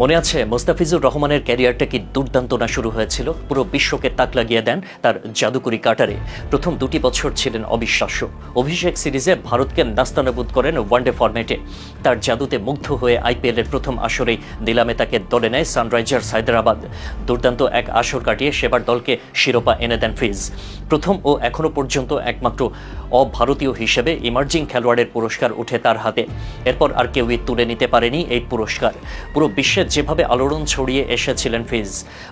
মনে আছে, মোস্তাফিজুর রহমানের ক্যারিয়ারটা কি দুর্দান্ত না শুরু হয়েছিল? পুরো বিশ্বকে তাক লাগিয়ে দেন তার জাদুকরি কাটারে। প্রথম দুটি বছর ছিলেন অবিশ্বাস্য। অভিষেক সিরিজে ভারতকে নাস্তানাবুদ করেন ওয়ানডে ফরম্যাটে। তার জাদুতে মুগ্ধ হয়ে আইপিএলের প্রথম আসরেই নিলামে তাকে দলে নেয় সানরাইজার্স হায়দ্রাবাদ। দুর্দান্ত এক আসর কাটিয়ে সেবার দলকে শিরোপা এনে দেন ফিজ। প্রথম ও এখনও পর্যন্ত একমাত্র অভারতীয় হিসেবে ইমার্জিং খেলোয়াড়ের পুরস্কার উঠে তার হাতে। এরপর আর কেউই তুলে নিতে পারেনি এই পুরস্কার। পুরো বিশ্বের যেভাবে আলোড়ন ছড়িয়ে এসেছিলেন ফিজ,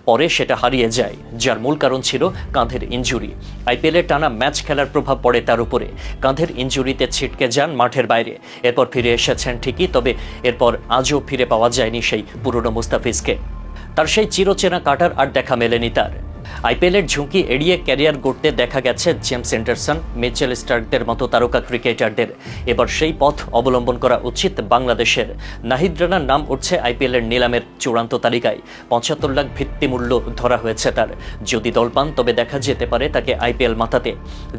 পরে সেটা হারিয়ে যায়, যার মূল কারণ ছিল কাঁধের ইঞ্জুরি আইপিএলে টানা ম্যাচ খেলার প্রভাব পড়ে তার উপরে। কাঁধের ইঞ্জুরিতে ছিটকে যান মাঠের বাইরে। এরপর ফিরে এসেছেন ঠিকই, তবে এরপর আজও ফিরে পাওয়া যায়নি সেই পুরনো মুস্তাফিজকে। তার সেই চিরচেনা কাটার আর দেখা মেলেনি তার। আইপিএলের ঝুঁকি এড়িয়ে ক্যারিয়ার গড়তে দেখা গেছে জেমস এন্ডারসন, মিচেল স্টার্কদের মতো তারকা ক্রিকেটারদের। এবার সেই পথ অবলম্বন করা উচিত বাংলাদেশের। নাহিদ রানার নাম উঠছে আইপিএলের নিলামের চূড়ান্ত তালিকায়। পঁচাত্তর লাখ ভিত্তিমূল্য ধরা হয়েছে তার। যদি দল পান, তবে দেখা যেতে পারে তাকে আইপিএল মাতাতে।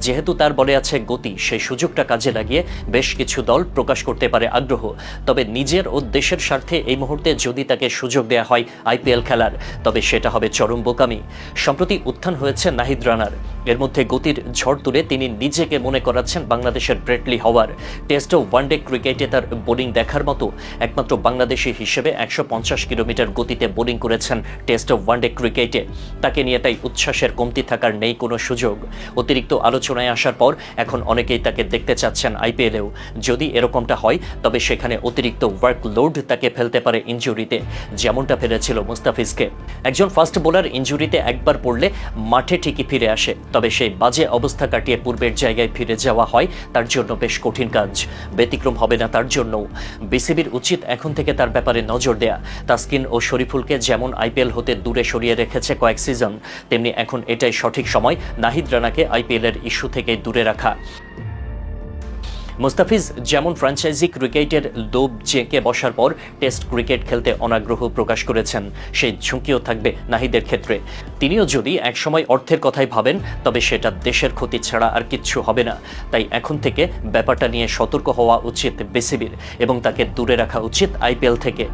যেহেতু তার বলে আছে গতি, সেই সুযোগটা কাজে লাগিয়ে বেশ কিছু দল প্রকাশ করতে পারে আগ্রহ। তবে নিজের ও দেশের স্বার্থে এই মুহূর্তে যদি তাকে সুযোগ দেওয়া হয় আইপিএল খেলার, তবে সেটা হবে চরম বোকামি। সম্প্রতি উত্থান হয়েছে নাহিদ রানার। এর মধ্যে গতির ঝড় তুলে তিনি নিজেকে মনে করাচ্ছেন বাংলাদেশের ব্রেটলি হওয়ার। টেস্ট ও ওয়ানডে ক্রিকেটে তার বোলিং দেখার মতো একমাত্র বাংলাদেশি হিসেবে একশো পঞ্চাশ কিলোমিটার গতিতে বোলিং করেছেন টেস্ট ও ওয়ানডে ক্রিকেটে। তাকে নিয়ে তাই উচ্ছ্বাসের কমতি থাকার নেই কোনো সুযোগ। অতিরিক্ত আলোচনায় আসার পর এখন অনেকেই তাকে দেখতে চাচ্ছেন আইপিএলেও। যদি এরকমটা হয়, তবে সেখানে অতিরিক্ত ওয়ার্কলোড তাকে ফেলতে পারে ইঞ্জুরিতে যেমনটা ফেলেছিল মুস্তাফিজকে। একজন ফাস্ট বোলার ইঞ্জুরিতে একবার পড়লে মাঠে ঠিকই ফিরে আসে, তবে সেই বাজে অবস্থা কাটিয়ে পূর্বের জায়গায় ফিরে যাওয়া হয় তার জন্য বেশ কঠিন কাজ। ব্যতিক্রম হবে না তার জন্যও। বিসিবির উচিত এখন থেকে তার ব্যাপারে নজর দেয়া। তাসকিন ও শরীফুলকে যেমন আইপিএল হতে দূরে সরিয়ে রেখেছে কয়েক সিজন, তেমনি এখন এটাই সঠিক সময় নাহিদ রানাকে আইপিএলের ইস্যু থেকে দূরে রাখা। মুস্তাফিজ, যেমন ফ্র্যাঞ্চাইজি ক্রিকেটের লোভ জেঁকে বসার পর টেস্ট ক্রিকেট খেলতে অনাগ্রহ প্রকাশ করেছেন। সেই ঝুঁকিও থাকবে নাহিদের ক্ষেত্রে। তিনিও যদি একসময় অর্থের কথাই ভাবেন, তবে সেটা দেশের ক্ষতি ছাড়া আর কিচ্ছু হবে না। তাই এখন থেকে ব্যাপারটা নিয়ে সতর্ক হওয়া উচিত বিসিবির এবং তাকে দূরে রাখা উচিত আইপিএল থেকে।